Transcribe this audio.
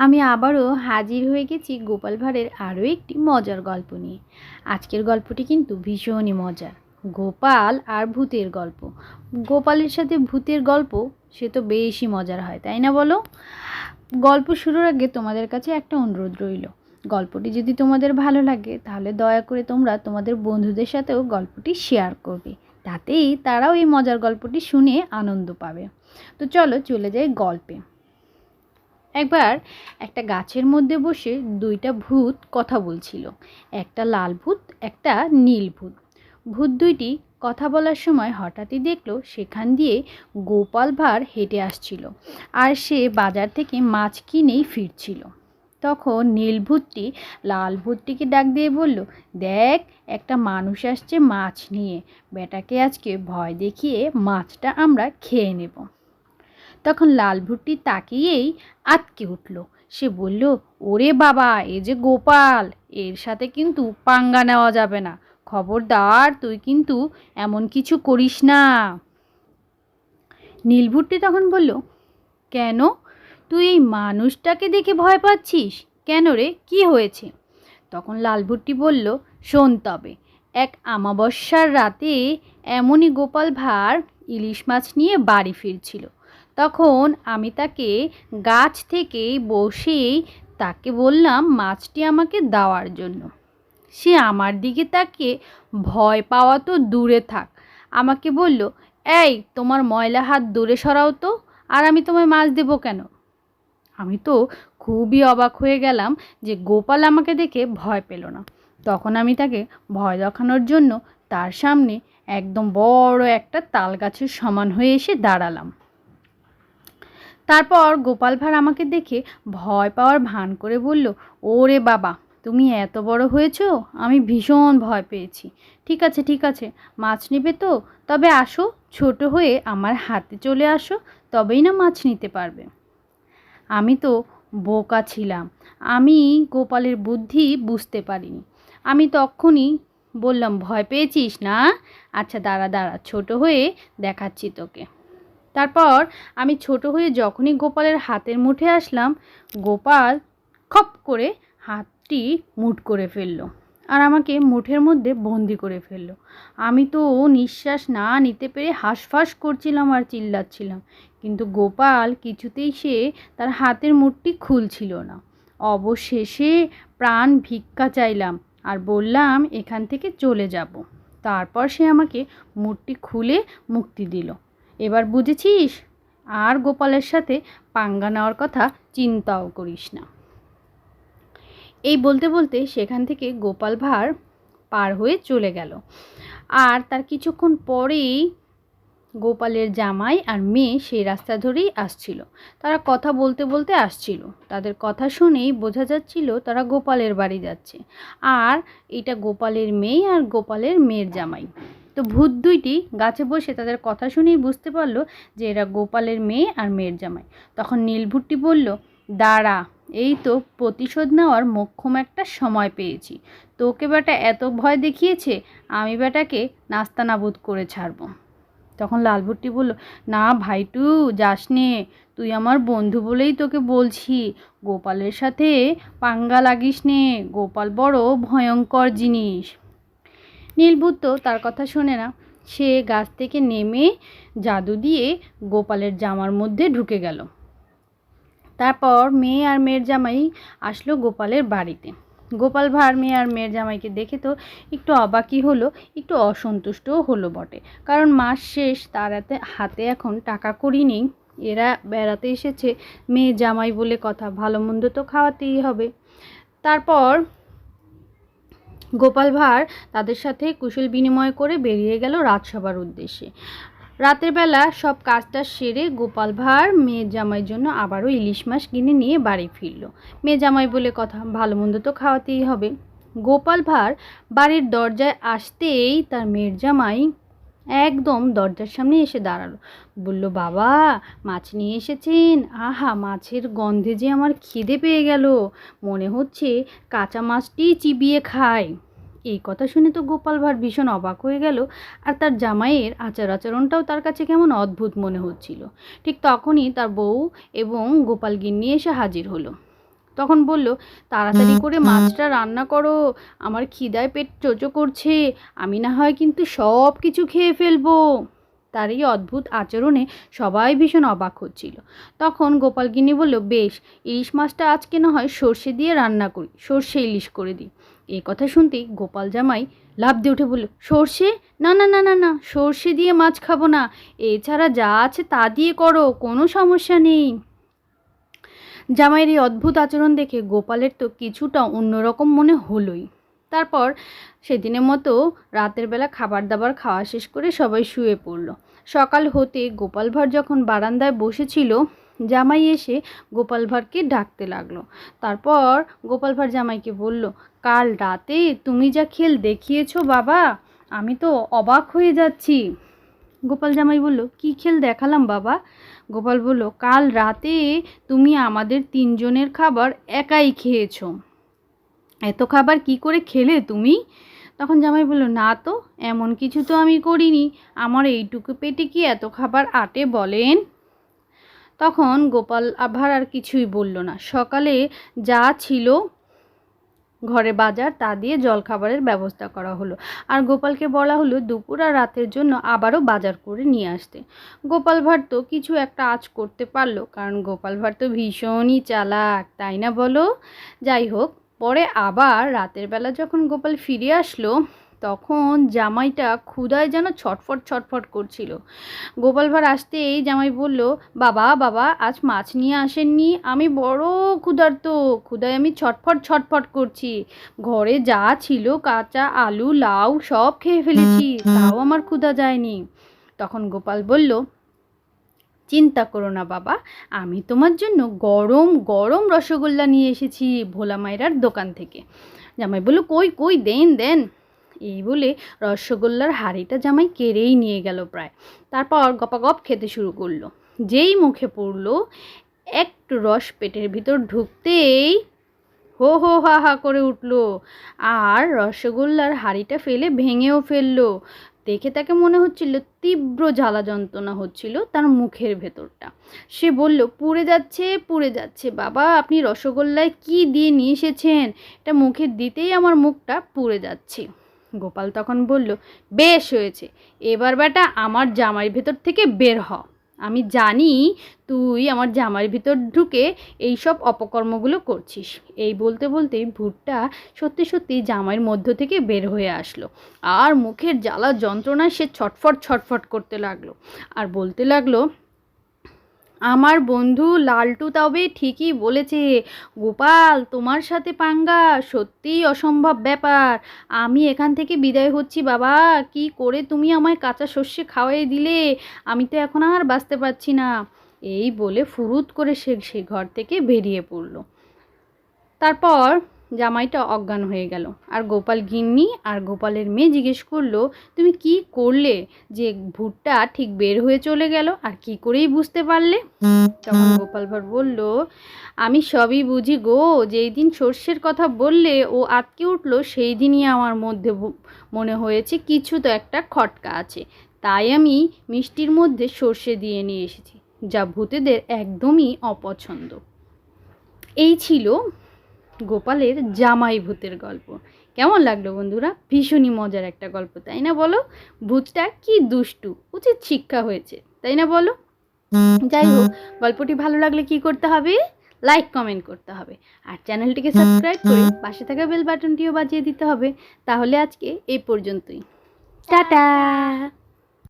আমি আবারও হাজির হয়ে গেছি গোপাল ভাঁড়ের আরও একটি মজার গল্প নিয়ে। আজকের গল্পটি কিন্তু ভীষণই মজার। গোপাল আর ভূতের গল্প। গোপালের সাথে ভূতের গল্প, সে তো বেশি মজার হয়, তাই না বলো? গল্প শুরুর আগে তোমাদের কাছে একটা অনুরোধ রইল। গল্পটি যদি তোমাদের ভালো লাগে, তাহলে দয়া করে তোমরা তোমাদের বন্ধুদের সাথেও গল্পটি শেয়ার করবে। তাতেই তারাও এই মজার গল্পটি শুনে আনন্দ পাবে। তো চলো চলে যাই গল্পে। একবার একটা গাছের মধ্যে বসে দুইটা ভূত কথা বলছিল। একটা লাল ভূত, একটা নীল ভূত। ভূত দুইটি কথা বলার সময় হঠাৎই দেখল সেখান দিয়ে গোপাল ভাঁড় হেঁটে আসছিল আর সে বাজার থেকে মাছ কিনেই ফিরছিল। তখন নীল ভূতটি লাল ভূতটিকে ডাক দিয়ে বলল, দেখ, একটা মানুষ আসছে মাছ নিয়ে। বেটাকে আজকে ভয় দেখিয়ে মাছটা আমরা খেয়ে নেব। তখন লাল ভুট্টি তাকিয়েই আটকে উঠল। সে বলল, ওরে বাবা, এ যে গোপাল, এর সাথে কিন্তু পাঙ্গা নেওয়া যাবে না। খবরদার, তুই কিন্তু এমন কিছু করিস না। নীলভুট্টি তখন বলল, কেন? তুই এই মানুষটাকে দেখে ভয় পাচ্ছিস? কেন রে? কি হয়েছে? তখন লালভুট্টি বলল, শোন তবে, এক আমাবস্যার রাতে এমনই গোপাল ভাঁড় ইলিশ মাছ নিয়ে বাড়ি ফিরছিল। তখন আমি তাকে গাছ থেকে বসেই তাকে বললাম, মাছটি আমাকে দেওয়ার জন্য। সে আমার দিকে তাকে ভয় পাওয়া তো দূরে থাক। আমাকে বলল, এই, তোমার ময়লা হাত দূরে সরাও তো, আর আমি তোমায় মাছ দেবো কেন? আমি তো খুবই অবাক হয়ে গেলাম যে গোপাল আমাকে দেখে ভয় পেল না। তখন আমি তাকে ভয় দেখানোর জন্য তার সামনে একদম বড় একটা তাল গাছের সমান হয়ে এসে দাঁড়ালাম। তারপর গোপাল ভাঁড় আমাকে দেখে ভয় পাওয়ার ভান করে বলল, ওরে বাবা, তুমি এত বড় হয়েছো, আমি ভীষণ ভয় পেয়েছি। ঠিক আছে ঠিক আছে, মাছ নেবে তো, তবে আসো, ছোট হয়ে আমার হাতে চলে আসো, তবেই না মাছ নিতে পারবে আমি তো বোকা ছিলাম। আমি গোপালের বুদ্ধি বুঝতে পারিনি। আমি তখনই বললাম, ভয় পেয়েছিস না? আচ্ছা দাঁড়া দাঁড়া, ছোট হয়ে দেখাচ্ছি তোকে। তারপর আমি ছোট হয়ে যখনই গোপালের হাতের মুঠে আসলাম, গোপাল খপ করে হাতটি মুঠ করে ফেলল আর আমাকে মুঠের মধ্যে বন্দি করে ফেলল। আমি তো নিঃশ্বাস না নিতে পেরে হাঁসফাঁস করছিলাম আর চিল্লাচ্ছিলাম, কিন্তু গোপাল কিছুতেই সে তার হাতের মুঠটি খুলছিল না। অবশেষে প্রাণ ভিক্ষা চাইলাম আর বললাম, এখান থেকে চলে যাব। তারপর সে আমাকে মূর্তি খুলে মুক্তি দিল। এবার বুঝেছিস, আর গোপালের সাথে পাঙ্গা নেওয়ার কথা চিন্তাও করিস না। এই বলতে বলতে সেখান থেকে গোপাল ভাঁড় পার হয়ে চলে গেল। আর তার কিছুক্ষণ পরেই গোপালের জামাই আর মেয়ে সেই রাস্তা ধরেই আসছিল। তারা কথা বলতে বলতে আসছিল। তাদের কথা শুনেই বোঝা যাচ্ছিল তারা গোপালের বাড়ি যাচ্ছে। আর এটা গোপালের মেয়ে আর গোপালের মেয়ের জামাই। তো ভূত দুইটি গাছে বসে তাদের কথা শুনেই বুঝতে পারল যে এরা গোপালের মেয়ে আর মেয়ের জামাই। তখন নীলভুট্টি বলল, দাঁড়া, এই তো প্রতিশোধ নেওয়ার মোক্ষম একটা সময় পেয়েছি। তোকে বেটা এত ভয় দেখিয়েছে, আমি বেটাকে নাস্তানাবুদ করে ছাড়বো। তখন লালভুট্টি বলল, না ভাইটু যাস নে তুই আমার বন্ধু বলেই তোকে বলছি। গোপালের সাথে পাঙ্গা লাগিস নে। গোপাল বড় ভয়ঙ্কর জিনিস। নীলভূত তার কথা শোনে না। সে গাছ থেকে নেমে জাদু দিয়ে গোপালের জামার মধ্যে ঢুকে গেল। তারপর মেয়ে আর মেয়ের জামাই আসলো গোপালের বাড়িতে। গোপাল ভাঁড় মেয়ে আর মেয়ের জামাইকে দেখে তো একটু অবাকই হলো, একটু অসন্তুষ্টও হলো বটে। কারণ মাস শেষ, তার হাতে এখন টাকা করি নেই। এরা বেড়াতে এসেছে, মেয়ে জামাই বলে কথা, ভালো মন্দ তো খাওয়াতেই হবে। তারপর গোপাল ভাঁড় তাদের সাথে কুশল বিনিময় করে বেরিয়ে গেল রাজসভার উদ্দেশ্যে। রাতের বেলা সব কাজটা সেরে গোপাল ভাঁড় মেয়ের জামাইয়ের জন্য আবারও ইলিশ মাছ কিনে নিয়ে বাড়ি ফিরল। মেয়ে জামাই বলে, কথা, ভালো মন্দ তো খাওয়াতেই হবে। গোপাল ভাঁড় বাড়ির দরজায় আসতেই তার মেয়ের জামাই একদম দরজার সামনে এসে দাঁড়াল। বলল, বাবা, মাছ নিয়ে এসেছেন। আহা, মাছের গন্ধে যে আমার খিদে পেয়ে গেল। মনে হচ্ছে কাঁচা মাছটি চিবিয়ে খায়। এই কথা শুনে তো গোপাল ভাঁড় ভীষণ অবাক হয়ে গেল আর তার জামাইয়ের আচার আচরণটাও তার কাছে কেমন অদ্ভুত মনে হচ্ছিল। ঠিক তখনই তার বউ এবং গোপাল গিন্নি এসে হাজির হলো। তখন বলল তাড়াতাড়ি করে মাছটা রান্না করো আমার খিদায় পেট চোচো করছে আমি না হয় কিন্তু সব কিছু খেয়ে ফেলব। তার এই অদ্ভুত আচরণে সবাই ভীষণ অবাক হচ্ছিল। তখন গোপালগিনি বলল, বেশ, ইলিশ মাছটা আজকে না হয় সর্ষে দিয়ে রান্না করি, সর্ষে ইলিশ করে দিই। এই কথা শুনতেই গোপাল জামাই লাভ দিয়ে উঠে বলল, সর্ষে? না না না না না, সর্ষে দিয়ে মাছ খাব না। এছাড়া যা আছে তা দিয়ে করো, কোনো সমস্যা নেই। জামাইয়ের এই অদ্ভুত আচরণ দেখে গোপালের তো কিছুটা অন্যরকম মনে হলোই। তারপর সেদিনের মতো রাতের বেলা খাবার দাবার খাওয়া শেষ করে সবাই শুয়ে পড়ল। সকাল হতে গোপাল ভাঁড় যখন বারান্দায় বসেছিল, জামাই এসে গোপাল ভাঁড়কে ডাকতে লাগল। তারপর গোপাল ভাঁড় জামাইকে বলল, কাল রাতে তুমি যা খেল দেখিয়েছো বাবা, আমি তো অবাক হয়ে যাচ্ছি। গোপাল জামাই বলল, কী খেল দেখালাম বাবা? গোপাল বলল, কাল রাতে তুমি আমাদের তিনজনের খাবার একাই খেয়েছো। এত খাবার কি করে খেলে তুমি? তখন জামাই বলল, না তো, এমন কিছু তো আমি করিনি। আমার এইটুকু পেটে কি এত খাবার আটে বলেন? তখন গোপাল আভার আর কিছুই বলল না। সকালে যা ছিল ঘরে বাজার, তা দিয়ে জলখাবারের ব্যবস্থা করা হলো। আর গোপালকে বলা হলো, দুপুর আর রাতের জন্য আবারও বাজার করে নিয়ে আসতে। গোপাল ভাঁড় তো কিছু একটা আজ করতে পারল, কারণ গোপাল ভাঁড় তো ভীষণই চালাক, তাই না বলো? যাই হোক পরে আবার রাতের বেলা যখন গোপাল ফিরে আসলো তখন জামাইটা ক্ষুধায় যেন ছটফট ছটফট করছিল। গোপাল ভাঁড় আসতেই জামাই বলল বাবা বাবা আজ মাছ নিয়ে আসেননি আমি বড় ক্ষুধার্ত ক্ষুধায় আমি ছটফট ছটফট করছি। ঘরে যা ছিল কাঁচা আলু লাউ সব খেয়ে ফেলেছি তাও আমার ক্ষুধা যায়নি। তখন গোপাল বলল চিন্তা করো না বাবা। আমি তোমার জন্য গরম গরম রসগোল্লা নিয়ে এসেছি ভোলা মায়েরার দোকান থেকে। জামাই বলল, কই কই, দেন দেন। এই বলে রসগোল্লার হাঁড়িটা জামাই কেড়েই নিয়ে গেল প্রায়। তারপর গপাগপ খেতে শুরু করল। যেই মুখে পড়ল একটু রস পেটের ভিতর ঢুকতেই হো হো, হা হা করে উঠল। আর রসগোল্লার হাঁড়িটা ফেলে ভেঙেও ফেলল। দেখে তাকে মনে হচ্ছিল তীব্র জ্বালা যন্ত্রণা হচ্ছিল তার মুখের ভেতরটা। সে বলল, পুড়ে যাচ্ছে পুড়ে যাচ্ছে। বাবা, আপনি রসগোল্লায় কি দিয়ে নিয়ে এসেছেন? এটা মুখে দিতেই আমার মুখটা পুড়ে যাচ্ছে। গোপাল তখন বলল, বেশ হয়েছে। এবার বেটা আমার জামাই ভেতর থেকে বের হ। আমি জানি তুই আমার জামার ভিতর ঢুকে এই সব অপকর্মগুলো করছিস। এই বলতে বলতে ভুট্টা সত্যি সত্যি জামাইয়ের মধ্য থেকে বের হয়ে আসলো। আর মুখের জ্বালা যন্ত্রণায় সে ছটফট ছটফট করতে লাগল। আর বলতে লাগল আমার বন্ধু লালটু তবে ঠিকই বলেছে, গোপাল, তোমার সাথে পাঙ্গা সত্যিই অসম্ভব ব্যাপার। আমি এখান থেকে বিদায় হচ্ছি, বাবা। কি করে তুমি আমায় কাঁচা শস্যে খাওয়াই দিলে? আমি তো এখন আর বাঁচতে পারছি না। এই বলে ফুরুত করে সে সে ঘর থেকে বেরিয়ে পড়ল। তারপর জামাইটা অজ্ঞান হয়ে গেল। আর গোপাল গিন্নি আর গোপালের মেয়ে জিজ্ঞেস করল, তুমি কি করলে যে ভূতটা ঠিক বের হয়ে চলে গেল? আর কি করেই বুঝতে পারলে? তখন গোপাল ভাঁড় বলল, আমি সবই বুঝি গো। যেই দিন সর্ষের কথা বললে ও আটকে উঠল, সেই দিনই আমার মধ্যে মনে হয়েছে কিছু তো একটা খটকা আছে। তাই আমি মিষ্টির মধ্যে সর্ষে দিয়ে নিয়ে এসেছি, যা ভূতেদের একদমই অপছন্দ। এই ছিল গোপালের জামাই ভূতের গল্প। কেমন লাগল বন্ধুরা? ভীষণই মজার একটা গল্প, তাই না বলো? ভূতটা কি দুষ্টু, উচিত শিক্ষা হয়েছে, তাই না বলো? যাই হোক, গল্পটি ভালো লাগলে কি করতে হবে? লাইক, কমেন্ট করতে হবে। আর চ্যানেলটিকে সাবস্ক্রাইব করে পাশে থাকা বেল বাটনটিও বাজিয়ে দিতে হবে। তাহলে আজকে এই পর্যন্তই। টাটা!